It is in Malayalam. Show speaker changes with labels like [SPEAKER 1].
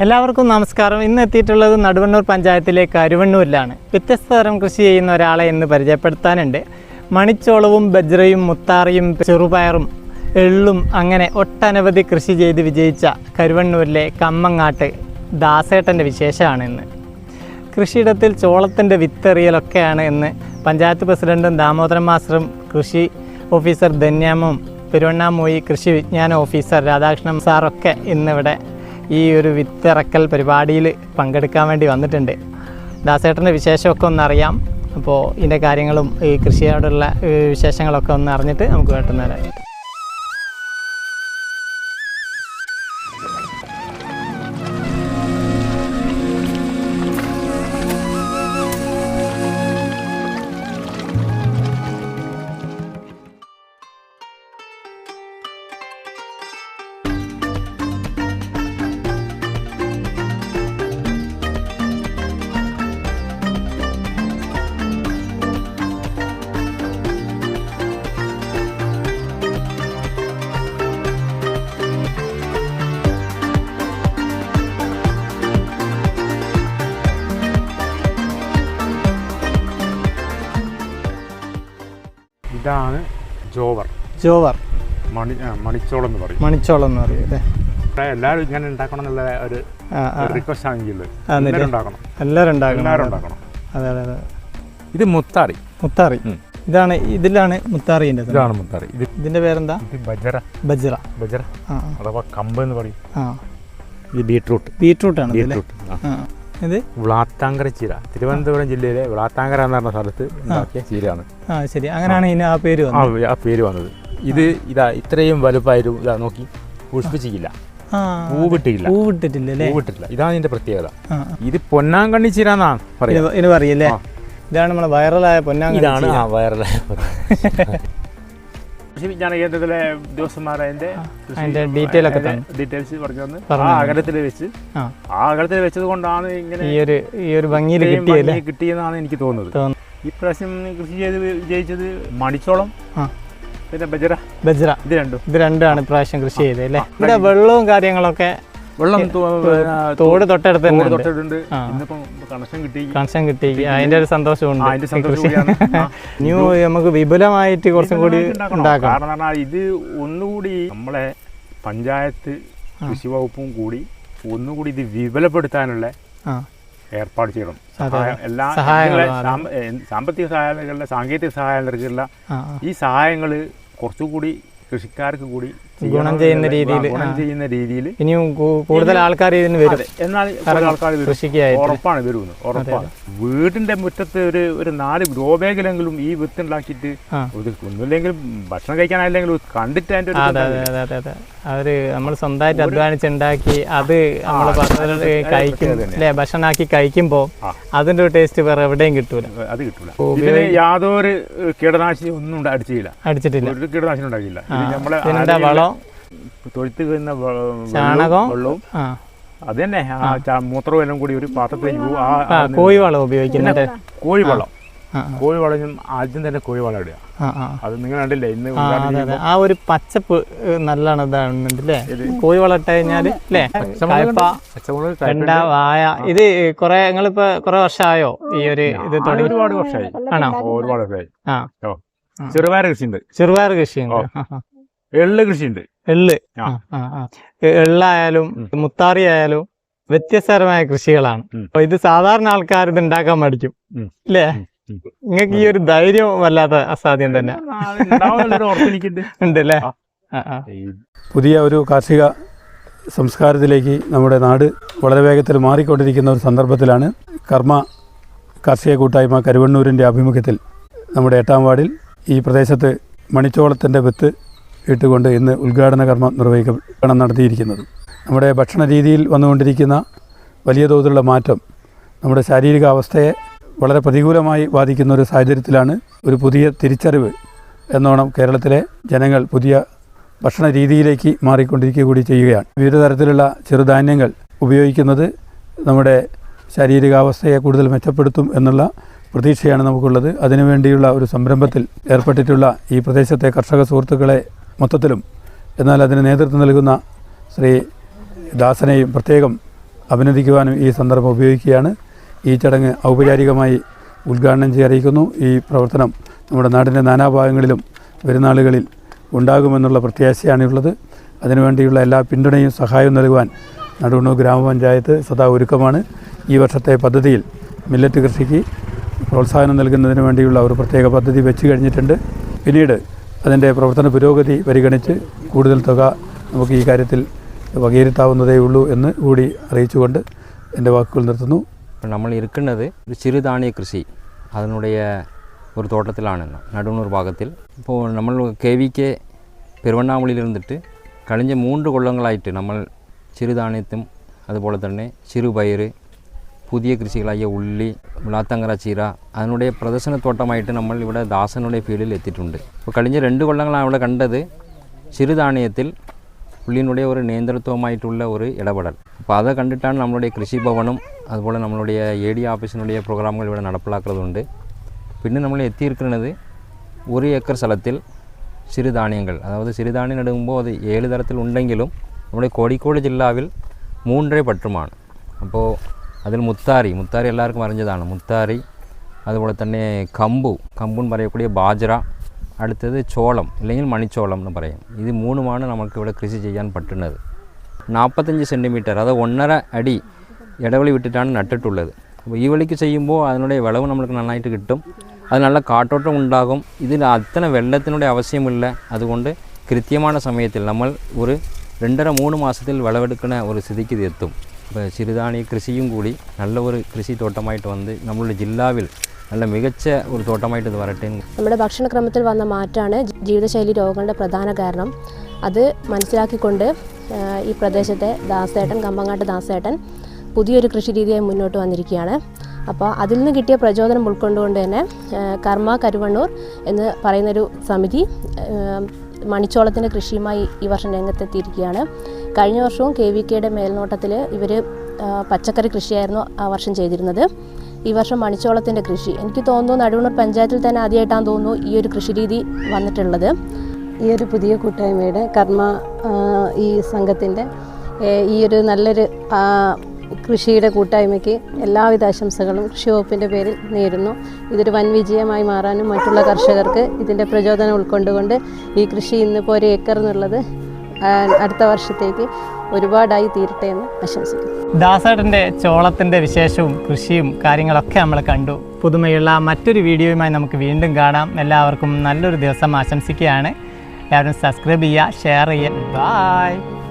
[SPEAKER 1] എല്ലാവർക്കും നമസ്കാരം. ഇന്ന് എത്തിയിട്ടുള്ളത് നടുവണ്ണൂർ പഞ്ചായത്തിലെ കരുവണ്ണൂരിലാണ് വ്യത്യസ്ത തരം കൃഷി ചെയ്യുന്ന ഒരാളെ എന്ന് പരിചയപ്പെടുത്താനുണ്ട്. മണിച്ചോളവും ബജ്രയും മുത്താറിയും ചെറുപയറും എള്ളും അങ്ങനെ ഒട്ടനവധി കൃഷി ചെയ്ത് വിജയിച്ച കരുവണ്ണൂരിലെ കമ്മങ്ങാട്ട് ദാസേട്ടന്റെ വിശേഷമാണ് ഇന്ന്. കൃഷിയിടത്തിൽ ചോളത്തിന്റെ വിത്തെറിയലൊക്കെയാണ് ഇന്ന് പഞ്ചായത്ത് പ്രസിഡന്റും ദാമോദരൻ മാസ്റ്ററും കൃഷി ഓഫീസർ ധന്യാമും പെരുവണ്ണാമൂയി കൃഷി വിജ്ഞാന ഓഫീസർ രാധാകൃഷ്ണൻ സാറൊക്കെ ഇന്നിവിടെ ഈ ഒരു വിത്തിറക്കൽ പരിപാടിയിൽ പങ്കെടുക്കാൻ വേണ്ടി വന്നിട്ടുണ്ട്. ദാസേട്ടന്റെ വിശേഷമൊക്കെ ഒന്ന് അറിയാം അപ്പോൾ ഇതിന്റെ കാര്യങ്ങളും ഈ കൃഷിയോടുള്ള വിശേഷങ്ങളൊക്കെ ഒന്ന് അറിഞ്ഞിട്ട് നമുക്ക് വേട്ടുന്ന
[SPEAKER 2] ഇതാണ് ജോവർ.
[SPEAKER 1] ജോവർ.
[SPEAKER 2] മണി മണിച്ചോളം എന്ന് പറയും.
[SPEAKER 1] മണിച്ചോളം എന്ന് പറയും അല്ലേ?
[SPEAKER 2] എല്ലാവരും ഇങ്ങനെ ഉണ്ടാക്കണം എന്നുള്ള ഒരു റിക്വസ്റ്റ് ആണെങ്കിൽ എല്ലാവരും ഉണ്ടാക്കണം.
[SPEAKER 1] എല്ലാവരും ഉണ്ടാക്കണം അതെ അതെ അതെ.
[SPEAKER 2] ഇത് മുത്താറി.
[SPEAKER 1] മുത്താറി. ഇതാണ് ഇതിലാണ് മുത്താറിന്റെ
[SPEAKER 2] ഇതാണ് മുത്താറി.
[SPEAKER 1] ഇതിന്റെ പേരെന്താ?
[SPEAKER 2] ബജറ. ബജറ.
[SPEAKER 1] ബജറ.
[SPEAKER 2] അഥവാ കമ്പ് എന്ന് പറയും.
[SPEAKER 1] ആ.
[SPEAKER 2] ഇത് ബീട്രൂട്ട്.
[SPEAKER 1] ബീട്രൂട്ട് ആണ്
[SPEAKER 2] ബീട്രൂട്ട്. ആ.
[SPEAKER 1] ഇത്
[SPEAKER 2] വ്ളാത്താങ്കര ചീര. തിരുവനന്തപുരം ജില്ലയിലെ വ്ളാത്താങ്കര എന്ന് പറഞ്ഞ സ്ഥലത്ത് ഉണ്ടാക്കിയ ചീരയാണ്.
[SPEAKER 1] ആ ശരി. അങ്ങനെയാണ് ഇതിന് ആ പേര്
[SPEAKER 2] ആ
[SPEAKER 1] വന്നത്.
[SPEAKER 2] ആ പേര് വന്നത്. ഇത് ഇതാ ഇത്രയും വലുപ്പമായിരുന്നു ഇതാ നോക്കി പുഷ്പിച്ചില്ല
[SPEAKER 1] ആ.
[SPEAKER 2] പൂവിട്ടില്ല
[SPEAKER 1] പൂവിട്ടിട്ടില്ല
[SPEAKER 2] പൂവിട്ടില്ല ഇതാണ് ഇതിന്റെ പ്രത്യേകത. ഇത് പൊന്നാങ്കണ്ണി ചീര എന്നാണ്
[SPEAKER 1] പറയുന്നത് പറയല്ലേ? ഇതാണ് നമ്മളെ വൈറലായ പൊന്നാങ്കണ്ണി
[SPEAKER 2] ഇതാണ് ആ വയറല കൃഷി വിജ്ഞാന കേന്ദ്രത്തിലെ ഉദ്യോഗസ്ഥന്മാരെ അതിന്റെ
[SPEAKER 1] detail ഒക്കെ
[SPEAKER 2] ഡീറ്റെയിൽസ് പറഞ്ഞു തന്ന് ആ. അകലത്തിൽ വെച്ച്.
[SPEAKER 1] ആ.
[SPEAKER 2] അകലത്തിൽ വെച്ചത് കൊണ്ടാണ് ഇങ്ങനെ
[SPEAKER 1] ഈ ഒരു ഈ ഒരു ഭംഗിയിൽ
[SPEAKER 2] കിട്ടിയെന്നാണ് എനിക്ക് തോന്നുന്നത്.
[SPEAKER 1] ഈ
[SPEAKER 2] ഇപ്രാവശ്യം കൃഷി ചെയ്ത് വിജയിച്ചത് മണിച്ചോളം പിന്നെ ബജറ.
[SPEAKER 1] ബജറ.
[SPEAKER 2] ഇത് രണ്ടും.
[SPEAKER 1] ഇത് രണ്ടാണ് ഇപ്രാവശ്യം കൃഷി ചെയ്തത് അല്ലേ? ഇവിടെ വെള്ളവും കാര്യങ്ങളൊക്കെ
[SPEAKER 2] വെള്ളം
[SPEAKER 1] തോട് തൊട്ടടുത്ത് തന്നെ
[SPEAKER 2] തോട് തൊട്ടിട്ടുണ്ട്.
[SPEAKER 1] ആ.
[SPEAKER 2] ഇന്നിപ്പം കണക്ഷൻ കിട്ടി.
[SPEAKER 1] കണക്ഷൻ കിട്ടി. അതിന്റെ ഒരു സന്തോഷമുണ്ട് ന്യൂ നമുക്ക് വിപുലമായിട്ട് കുറച്ചും കൂടി ഉണ്ടാക്കാം.
[SPEAKER 2] കാരണം ഇത് ഒന്നുകൂടി നമ്മളെ പഞ്ചായത്ത് കൃഷി വകുപ്പും കൂടി ഒന്നുകൂടി ഇത് വിപുലപ്പെടുത്താനുള്ള ഏർപ്പാട് ചെയ്യണം. എല്ലാ സാമ്പത്തിക സഹായങ്ങളുടെ സാങ്കേതിക സഹായങ്ങൾക്കുള്ള
[SPEAKER 1] ആ ആ.
[SPEAKER 2] ഈ സഹായങ്ങൾ കുറച്ചുകൂടി കൃഷിക്കാർക്ക് കൂടി
[SPEAKER 1] ഗുണം ചെയ്യുന്ന രീതിയിൽ,
[SPEAKER 2] ഗുണം ചെയ്യുന്ന രീതിയിൽ
[SPEAKER 1] ഇനിയും കൂടുതൽ ആൾക്കാർ ഇതിന് വരും.
[SPEAKER 2] എന്നാൽ ആൾക്കാർ ഉറപ്പാണ് വരുമെന്ന് ഉറപ്പാണ്. വീടിന്റെ മുറ്റത്ത് ഒരു ഒരു നാല് ഗ്രോ ബാഗിലെങ്കിലും ഈ വിത്ത് ഉണ്ടാക്കിയിട്ട് ഒന്നുമില്ലെങ്കിൽ ഭക്ഷണം കഴിക്കാനായില്ലെങ്കിലും കണ്ടിട്ട് അതിന്റെ
[SPEAKER 1] അതെ അതെ അതെ അതെ അതെ. അവർ നമ്മൾ സ്വന്തമായിട്ട് അധ്വാനിച്ചുണ്ടാക്കി അത് നമ്മൾ
[SPEAKER 2] അത്
[SPEAKER 1] കഴിക്കും. അല്ലെ? ഭക്ഷണമാക്കി കഴിക്കുമ്പോൾ അതിന്റെ ടേസ്റ്റ് വേറെ എവിടെയും കിട്ടൂല.
[SPEAKER 2] അത് കിട്ടൂല. ഇതിന് യാതൊരു കീടനാശിനി ഒന്നും അടിച്ചില്ല.
[SPEAKER 1] അടിച്ചിട്ടില്ല.
[SPEAKER 2] ഒരു കീടനാശിനി ഉണ്ടാക്കിയില്ല നമ്മളെ
[SPEAKER 1] വളം?
[SPEAKER 2] തൊഴുത്ത് വെള്ളവും-
[SPEAKER 1] ചാണകം?
[SPEAKER 2] വെള്ളവും
[SPEAKER 1] ആ.
[SPEAKER 2] അത് തന്നെ ആ. മൂത്രവും എല്ലാം കൂടി ഒരു പാത്രത്തിലേക്ക് കോഴിവളം. ആ
[SPEAKER 1] ആ
[SPEAKER 2] ആ.
[SPEAKER 1] കോഴി വളം ഉപയോഗിക്കുന്നുണ്ട്
[SPEAKER 2] കോഴിവെള്ളം കോഴിവളം ആദ്യം തന്നെ കോഴിവളം ഇടുക. അത് നിങ്ങൾ കണ്ടില്ലേ? ഇന്ന്
[SPEAKER 1] ആ ഒരു പച്ചപ്പ് നല്ലതാണ് നല്ലോണം ഇതാകുന്നുണ്ട് അല്ലേ കോഴി വളർട്ട് കഴിഞ്ഞാൽ അല്ലേ വെണ്ട വായ ഇത് കുറെ നിങ്ങളിപ്പോ കുറെ വർഷമായോ ഈ ഒരു ഇത് തുടങ്ങി
[SPEAKER 2] ഒരുപാട് വർഷമായി.
[SPEAKER 1] ആണോ?
[SPEAKER 2] ഒരുപാട് വർഷമായി. ചെറുപയർ കൃഷിയുണ്ട്.
[SPEAKER 1] ചെറുപയർ കൃഷിയുണ്ട്.
[SPEAKER 2] ഓ.
[SPEAKER 1] ആ, ആ.
[SPEAKER 2] എള്ള് കൃഷിയുണ്ട്.
[SPEAKER 1] എള്ള്. എള്ളായാലും മുത്താറി ആയാലും വ്യത്യസ്തരമായ കൃഷികളാണ്. അപ്പൊ ഇത് സാധാരണ ആൾക്കാർ ഇത് ഉണ്ടാക്കാൻ മടിക്കും.
[SPEAKER 2] ഇല്ലേ?
[SPEAKER 1] അല്ലേ നിങ്ങൾക്ക് ഈ ഒരു ധൈര്യം വല്ലാത്ത അസാധ്യം തന്നെ. ഉണ്ടല്ലേ.
[SPEAKER 3] പുതിയ ഒരു കാർഷിക സംസ്കാരത്തിലേക്ക് നമ്മുടെ നാട് വളരെ വേഗത്തിൽ മാറിക്കൊണ്ടിരിക്കുന്ന ഒരു സന്ദർഭത്തിലാണ് കർമ്മ കാർഷിക കൂട്ടായ്മ കരുവണ്ണൂരിന്റെ ആഭിമുഖ്യത്തിൽ നമ്മുടെ എട്ടാം വാർഡിൽ ഈ പ്രദേശത്ത് മണിച്ചോളത്തിന്റെ വിത്ത് ഇട്ടുകൊണ്ട് ഇന്ന് ഉദ്ഘാടന കർമ്മം നിർവഹിക്കണം നടത്തിയിരിക്കുന്നത്. നമ്മുടെ ഭക്ഷണ രീതിയിൽ വന്നുകൊണ്ടിരിക്കുന്ന വലിയ തോതിലുള്ള മാറ്റം നമ്മുടെ ശാരീരികാവസ്ഥയെ വളരെ പ്രതികൂലമായി ബാധിക്കുന്ന ഒരു സാഹചര്യത്തിലാണ് ഒരു പുതിയ തിരിച്ചറിവ് എന്നോണം കേരളത്തിലെ ജനങ്ങൾ പുതിയ ഭക്ഷണ രീതിയിലേക്ക് മാറിക്കൊണ്ടിരിക്കുക കൂടി ചെയ്യുകയാണ്. വിവിധ തരത്തിലുള്ള ചെറുധാന്യങ്ങൾ ഉപയോഗിക്കുന്നത് നമ്മുടെ ശാരീരികാവസ്ഥയെ കൂടുതൽ മെച്ചപ്പെടുത്തും എന്നുള്ള പ്രതീക്ഷയാണ് നമുക്കുള്ളത്. അതിനുവേണ്ടിയുള്ള ഒരു സംരംഭത്തിൽ ഏർപ്പെട്ടിട്ടുള്ള ഈ പ്രദേശത്തെ കർഷക സുഹൃത്തുക്കളെ മൊത്തത്തിലും. എന്നാൽ അതിന് നേതൃത്വം നൽകുന്ന ശ്രീ ദാസനെയും പ്രത്യേകം അഭിനന്ദിക്കുവാനും ഈ സന്ദർഭം ഉപയോഗിക്കുകയാണ്. ഈ ചടങ്ങ് ഔപചാരികമായി ഉദ്ഘാടനം ചെയ്ത് അറിയിക്കുന്നു. ഈ പ്രവർത്തനം നമ്മുടെ നാടിന്റെ നാനാഭാഗങ്ങളിലും വരുന്നാളുകളിൽ ഉണ്ടാകുമെന്നുള്ള പ്രത്യാശയാണുള്ളത്. അതിനുവേണ്ടിയുള്ള എല്ലാ പിന്തുണയും സഹായവും നൽകുവാൻ നടുവണ്ണൂർ ഗ്രാമപഞ്ചായത്ത് സദാ ഒരുക്കമാണ്. ഈ വർഷത്തെ പദ്ധതിയിൽ മില്ലറ്റ് കൃഷിക്ക് പ്രോത്സാഹനം നൽകുന്നതിന് വേണ്ടിയുള്ള ഒരു പ്രത്യേക പദ്ധതി വെച്ച് കഴിഞ്ഞിട്ടുണ്ട്. പിന്നീട് അതിൻ്റെ പ്രവർത്തന പുരോഗതി പരിഗണിച്ച് കൂടുതൽ തുക നമുക്ക് ഈ കാര്യത്തിൽ വകയിരുത്താവുന്നതേ ഉള്ളൂ എന്ന് കൂടി അറിയിച്ചുകൊണ്ട് എൻ്റെ വാക്കുകൾ നിർത്തുന്നു
[SPEAKER 4] இப்போ நம்ம இருக்கின்றது ஒரு சிறுதானிய கிருஷி அதனுடைய ஒரு தோட்டத்திலான நடுவணூர் பாகத்தில் இப்போது நம்ம கேவிக்கே പെരുവണ്ണാമൊളിയിൽ ഇരുന്നിട്ട് കഴിഞ്ഞ മൂന്ന് കൊല്ലങ്ങളായിട്ട് നമ്മൾ ചെറുധാന്യത്തും അതുപോലെ തന്നെ ചെറുപയർ പുതിയ കൃഷികളായ ഉള്ളി മുളാത്തങ്കര ചീര അതിനുടെ പ്രദർശന തോട്ടമായിട്ട് നമ്മൾ ഇവിടെ ദാസനുടെ ഫീൽഡിൽ എത്തിയിട്ടുണ്ട് അപ്പോൾ കഴിഞ്ഞ രണ്ട് കൊല്ലങ്ങളാണ് ഇവിടെ കണ്ടത് ചെറുധാന്യത്തിൽ പുള്ളിനുടേ ഒരു നിയന്ത്രിത്വമായിട്ടുള്ള ഒരു ഇടപെടൽ അപ്പോൾ അത് കണ്ടിട്ടാണ് നമ്മളുടെ കൃഷിഭവനും അതുപോലെ നമ്മളുடைய എ ഡി ഓഫീസിനുடைய പ്രോഗ്രാമുകൾ ഇവിടെ നടപ്പിലാക്കുന്നതുണ്ട് പിന്നെ നമ്മൾ എത്തിയിരിക്കുന്നത് ഒരു ഏക്കർ സ്ഥലത്തിൽ சிறுதானியங்கள் அதாவது சிறுதானியம் நடுங்குമ്പോൾ அது ஏழு தரத்தில் உண்டெങ്കിലും നമ്മുടെ കോഴിക്കോട് ജില്ലാവിൽ മൂന്നര പട്ടുമാണ് അപ്പോൾ അതിൽ മുത്താരി മുത്താരി എല്ലാവർക്കും അറിഞ്ഞതാണ് മുത്താരി അതുപോലെ തന്നെ കമ്പു കമ്പെന്ന് പറയக்கூடிய ബാജറ അടുത്തത് ചോളം ഇല്ലെങ്കിൽ മണിച്ചോളം എന്ന് പറയും ഇത് മൂന്നുമാണ് നമുക്ക് ഇവിടെ കൃഷി ചെയ്യാൻ പറ്റുന്നത് നാൽപ്പത്തഞ്ച് സെൻറ്റിമീറ്റർ അത് ഒന്നര അടി ഇടവളി വിട്ടിട്ടാണ് നട്ടിട്ടുള്ളത് അപ്പോൾ ഈ വളിക്ക് ചെയ്യുമ്പോൾ അതിനുடைய വിളവ് നമുക്ക് നന്നായിട്ട് കിട്ടും അത് നല്ല കാട്ടോട്ടം ഉണ്ടാകും ഇതിൽ അത്തന വെള്ളത്തിനുടെ ആവശ്യമില്ല അതുകൊണ്ട് കൃത്യമായ സമയത്തിൽ നമ്മൾ ഒരു രണ്ടര മൂന്ന് മാസത്തിൽ വിളവെടുക്കുന്ന ഒരു സ്ഥിതിക്ക് ഇത് എത്തും അപ്പോൾ സിറുധാന്യ കൃഷിയും കൂടി നല്ല ഒരു കൃഷി തോട്ടമായിട്ട് വന്ന് നമ്മളുടെ ജില്ലാവിൽ നല്ല മികച്ച ഒരു തോട്ടമായിട്ട് വരട്ടെ
[SPEAKER 5] നമ്മുടെ ഭക്ഷണക്രമത്തിൽ വന്ന മാറ്റമാണ് ജീവിതശൈലി രോഗങ്ങളുടെ പ്രധാന കാരണം. അത് മനസ്സിലാക്കിക്കൊണ്ട് ഈ പ്രദേശത്തെ ദാസേട്ടൻ കമ്പങ്ങാട്ട് ദാസേട്ടൻ പുതിയൊരു കൃഷി രീതിയായി മുന്നോട്ട് വന്നിരിക്കുകയാണ്. അപ്പോൾ അതിൽ നിന്ന് കിട്ടിയ പ്രചോദനം ഉൾക്കൊണ്ടുകൊണ്ട് തന്നെ കർമ്മ കരുവണ്ണൂർ എന്ന് പറയുന്നൊരു സമിതി മണിച്ചോളത്തിന്റെ കൃഷിയുമായി ഈ വർഷം രംഗത്തെത്തിയിരിക്കുകയാണ്. കഴിഞ്ഞ വർഷവും കെ വി കെയുടെ മേൽനോട്ടത്തിൽ ഇവർ പച്ചക്കറി കൃഷിയായിരുന്നു ആ വർഷം ചെയ്തിരുന്നത്. ഈ വർഷം മണിച്ചോളത്തിന്റെ കൃഷി. എനിക്ക് തോന്നുന്നു നടുവണ്ണൂർ പഞ്ചായത്തിൽ തന്നെ ആദ്യമായിട്ടാണ് തോന്നുന്നു ഈ ഒരു കൃഷിരീതി വന്നിട്ടുള്ളത്.
[SPEAKER 6] ഈ ഒരു പുതിയ കൂട്ടായ്മയുടെ കർമ്മ ഈ സംഘത്തിന്റെ ഈ ഒരു നല്ലൊരു കൃഷിയുടെ കൂട്ടായ്മയ്ക്ക് എല്ലാവിധ ആശംസകളും കൃഷി വകുപ്പിന്റെ പേരിൽ നേരുന്നു. ഇതൊരു വൻ വിജയമായി മാറാനും മറ്റുള്ള കർഷകർക്ക് ഇതിന്റെ പ്രചോദനം ഉൾക്കൊണ്ടുകൊണ്ട് ഈ കൃഷി ഇന്നിപ്പോൾ ഒരു ഏക്കർ എന്നുള്ളത് അടുത്ത വർഷത്തേക്ക് ഒരുപാടായി തീരട്ടെ എന്ന് ആശംസിക്കുന്നു.
[SPEAKER 1] ദാസേട്ടന്റെ ചോളത്തിന്റെ വിശേഷവും കൃഷിയും കാര്യങ്ങളൊക്കെ നമ്മൾ കണ്ടു. പുതുമയുള്ള മറ്റൊരു വീഡിയോയുമായി നമുക്ക് വീണ്ടും കാണാം. എല്ലാവർക്കും നല്ലൊരു ദിവസം ആശംസിക്കുകയാണ്. എല്ലാവരും സബ്സ്ക്രൈബ് ചെയ്യുക ഷെയർ ചെയ്യുക. ബായ്